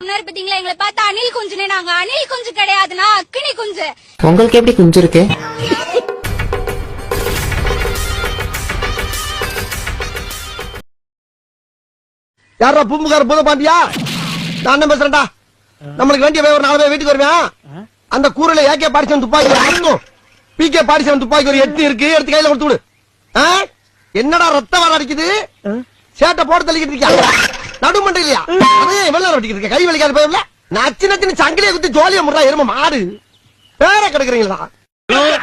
முன்னாடி பாத்தீங்களா? எங்களை பார்த்தா அணில் குஞ்சுனே நாங்க அணில் குஞ்சு கிடையாதுன்னா அக்கினி குஞ்சு. உங்களுக்கு எப்படி குஞ்சு இருக்கு? யாரா பூம்புகார பூத பாண்டியா நான் என்ன பேசுறேன்டா. நம்மளுக்கு வேண்டிய ஒரு நாலு பேர் வீட்டுக்கு வருவேன். அந்த கூரையில ஏகே பாடிச்சவன் துப்பாக்கி ஒரு அடங்கும் பிகே பாடிச்சவன் துப்பாக்கி ஒரு எட்டு இருக்கு. எடுத்து கையில கொடுத்து விடு? என்னடா ரத்தம் வர அடிக்குது? சேட்டை போட்டு தள்ளிக்கிட்டு இருக்கியா? நடுமண்டை இல்லையா அதே வெள்ள வெட்டிக்கிட்டு கை வலிக்காத போயிடல நச்சு நச்சுன்னு சங்கிலியை குத்தி ஜோலியா முறா எரும மாடு. பேர கிடக்குறீங்களா?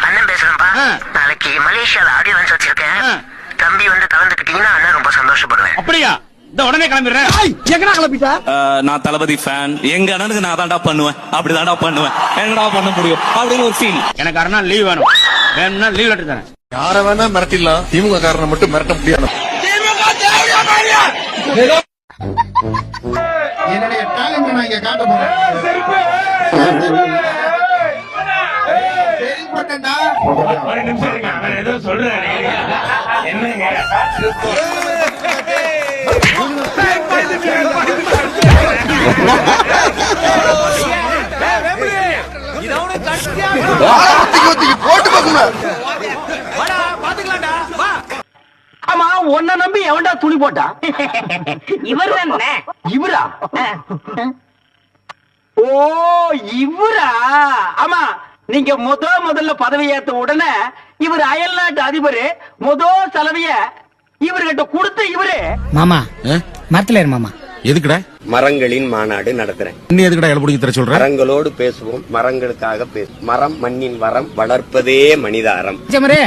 அண்ணன் பேசுறேன்ப்பா. நாளைக்கு மலேசியால ஆடியன்ஸ் வச்சிருக்கேன். தம்பி வந்து கலந்துக்கிட்டீங்கன்னா அண்ணன் ரொம்ப சந்தோஷப்படுவேன். அப்படியா? உடனே கிளம்பிடுறேன். எங்கடா கிளப்பிட்ட ஆஹ் நான் தளபதி ஃபேன் எங்க அண்ணனுக்கு நான் தான்டா பண்ணுவேன். அப்படிதான்டா பண்ணுவேன். என்னடா பண்ண முடியும்? அப்படின்னு ஒரு ஃபீல் எனக்கு அரை நாள் லீவ் வேணும். வேணும்னா லீவ் லெட்டர் தரேன். யார வேணா மிரட்டிடலாம். திமுக காரனை மட்டும் மிரட்ட முடியாது. என்னுடைய டேலண்ட் நான் இங்க காட்ட போறேன். போட்டு பாக்குங்க ஆமா உன்னை நம்பி எவன்டா துணி போட்டா? இவர் இவரா? ஓ இவரா? ஆமா நீங்க முத முதல்ல பதவி ஏத்த உடனே இவர் அயல்நாட்டு அதிபர் முத செலவைய இவர்கிட்ட கொடுத்த இவரு. மாமா மரத்துல மாமா. எதுக்குடா? மரங்களின் மாநாடு நடத்துறேன். இன்னும் எதுக்குடா இலபுடிக்க தர சொல்ற? மரங்களோடு பேசுவோம் மரங்களுக்காக பேசுவோம். மரம் மண்ணின் வரம் வளர்ப்பதே மனித அறம் ஜமரே